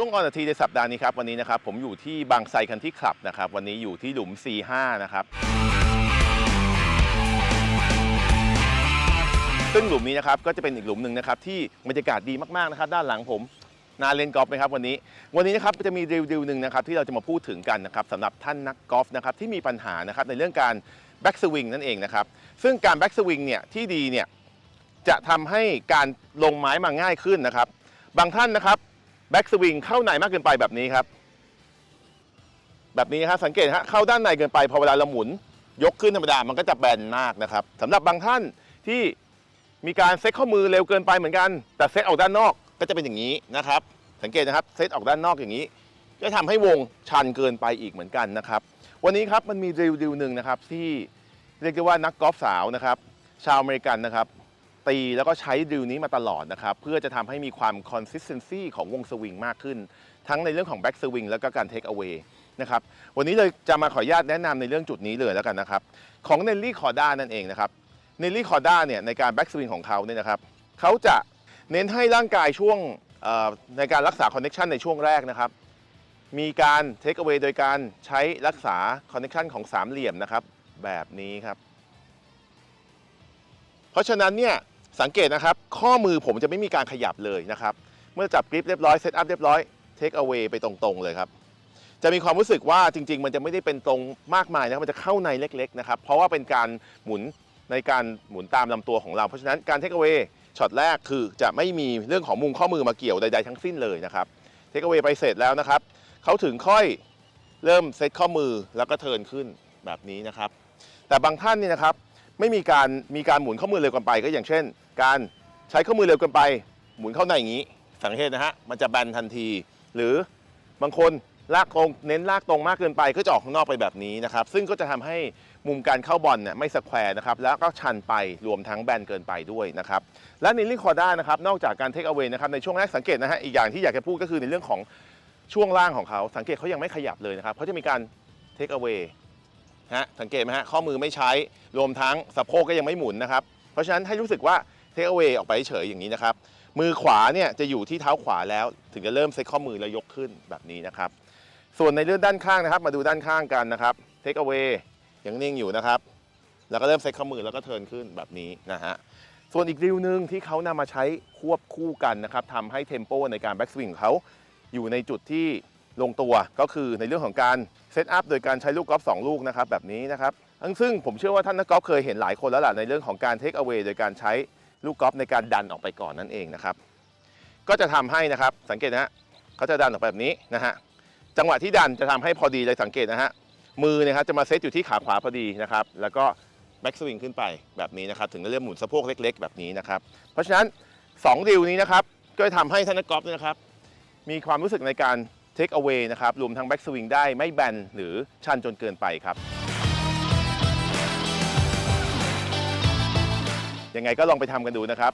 ช่วงออนทีในสัปดาห์นี้ครับวันนี้นะครับผมอยู่ที่บางไทรคันที่คลับนะครับวันนี้อยู่ที่หลุม C5 นะครับซึ่งหลุมนี้นะครับก็จะเป็นอีกหลุมหนึ่งนะครับที่บรรยากาศดีมากๆนะครับด้านหลังผมนาเล่นกอล์ฟไหมครับวันนี้ วันนี้นะครับจะมีรีวิวหนึ่งนะครับที่เราจะมาพูดถึงกันนะครับสำหรับท่านนักกอล์ฟนะครับที่มีปัญหานะครับในเรื่องการแบ็กสวิงนั่นเองนะครับซึ่งการแบ็กสวิงเนี่ยที่ดีเนี่ยจะทำให้การลงไม้มาง่ายขึ้นนะครับบางท่านนะครับ แบ็กสวิงเข้าในมากเกินไปแบบนี้ครับ แบบนี้ครับสังเกตฮะเข้าด้านในเกินไปพอเวลาเราหมุน ยกขึ้นธรรมดามันก็จะแบนมากนะครับสำหรับบางท่านที่มีการเซ็ตข้อมือเร็วเกินไปเหมือนกัน แต่เซ็ตออกด้านนอกก็จะเป็นอย่างนี้นะครับ สังเกตนะครับเซ็ตออกด้านนอกอย่างนี้ก็ทำให้วงชันเกินไปอีกเหมือนกันนะครับ วันนี้ครับมันมีรีวิวหนึ่งนะครับที่เรียกได้ว่านักกอล์ฟสาวนะครับ ชาวอเมริกันนะครับ ตี แล้วก็ใช้ดิลนี้มาตลอดนะครับ เพื่อจะทำให้มีความ consistency ของวงสวิงมากขึ้น ทั้งในเรื่องของ back swing แล้วก็การ take away นะครับ วันนี้เลยจะมาขออนุญาตแนะนำในเรื่องจุดนี้เลยแล้วกันนะครับ ของเนลลี่คอร์ด้านั่นเองนะครับเนลลี่คอร์ด้าเนี่ยในการ back swing ของเขาเนี่ยนะครับเขาจะเน้นให้ร่างกายช่วงในการรักษา connection ในช่วงแรกนะครับ มีการ take away โดยการใช้รักษา connection ของสามเหลี่ยมนะครับ แบบนี้ครับ เพราะฉะนั้นเนี่ย สังเกตนะครับ ข้อมือผมจะไม่มีการขยับเลยนะครับ เมื่อจับกริปเรียบร้อยเซตอัพเรียบร้อยเทคเอา a y ไปตรงๆเลยครับ จะมีความรู้สึกว่าจริง ๆ มันจะไม่ได้เป็นตรงมากมายนะครับมันจะเข้าในเล็กๆนะครับเพราะว่าเป็นการหมุนในการหมุนตามลำตัวของเรา เพราะฉะนั้นการเทคเอา a y ช็อตแรกคือจะไม่มีเรื่องของมุมข้อมือมาเกี่ยวใดๆทั้งสิ้นเลยนะครับเทคเอา a y ไปเสร็จแล้วนะครับเขาถึงค่อยเริ่มเซตข้อมือแล้วก็เทิร์นขึ้นแบบนี้นะครับ แต่บางท่านนี่นะครับ ไม่มีการมีการหมุนข้อมือเร็วเกินไป ก็อย่างเช่น การใช้ข้อมือเร็วเกินไป หมุนเข้าในอย่างนี้ สังเกตนะฮะมันจะแบนทันที หรือบางคนลากตรงเน้นลากตรงมากเกินไปก็จะออกข้างนอกไปแบบนี้นะครับ ซึ่งก็จะทำให้มุมการเข้าบอลเนี่ยไม่สแควร์นะครับแล้วก็ชันไปรวมทั้งแบนเกินไปด้วยนะครับและในลิคอร์ด้านะครับนอกจากการเทคเอา a y นะครับในช่วงแรกสังเกตนะฮะอีกอย่างที่อยากจะพูดก็คือในเรื่องของช่วงล่างของเขา สังเกตเขายังไม่ขยับเลยนะครับเขาจะมีการเทคเอา a y ฮะสังเกตไหมฮะข้อมือไม่ใช้รวมทั้งสะโพกก็ยังไม่หมุนนะครับ เพราะฉะนั้นให้รู้สึกว่าเทคเอา a y ออกไปเฉยอย่างนี้นะครับ มือขวาเนี่ยจะอยู่ที่เท้าขวาแล้ว ถึงจะเริ่มเซ็ตข้อมือแล้วยกขึ้นแบบนี้นะครับ ส่วนในเรื่องด้านข้างนะครับ มาดูด้านข้างกันนะครับเทคเอา a y ยังนิ่งอยู่นะครับ แล้วก็เริ่มเซ็ตข้อมือแล้วก็เทิร์นขึ้นแบบนี้นะฮะส่วนอีกริวหนึ่งที่เขานำมาใช้ควบคู่กันนะครับทำให้เทมโปในการแบ็กสวิงของเขาอยู่ในจุดที่ ลงตัวก็คือในเรื่องของการเซตอัพโดยการใช้ลูกกอล์ฟสองลูกนะครับแบบนี้นะครับซึ่งผมเชื่อว่าท่านนักกอล์ฟเคยเห็นหลายคนแล้วล่ะในเรื่องของการเทคเอา a y โดยการใช้ลูกกอล์ฟในการดันออกไปก่อนนั่นเองนะครับ ก็จะทำให้นะครับสังเกตนะฮะเขาจะดันออกไปแบบนี้นะฮะจังหวะที่ดันจะทำให้พอดีเลยสังเกตนะฮะมือนะครับจะมาเซตอยู่ที่ขาขวาพอดีนะครับ แล้วก็แบ็กสวิงขึ้นไปแบบนี้นะครับ ถึงจะเริ่มหมุนสะโพกเล็ก ๆ แบบนี้นะครับ เพราะฉะนั้น2ดิวนี้นะครับ ก็จะทำให้ท่านนักกอล์ฟนะครับ มีความรู้สึกในการ เทคเอาไว้นะครับรวมทั้งแบ็กสวิงได้ไม่แบนหรือชันจนเกินไปครับ ยังไงก็ลองไปทำกันดูนะครับ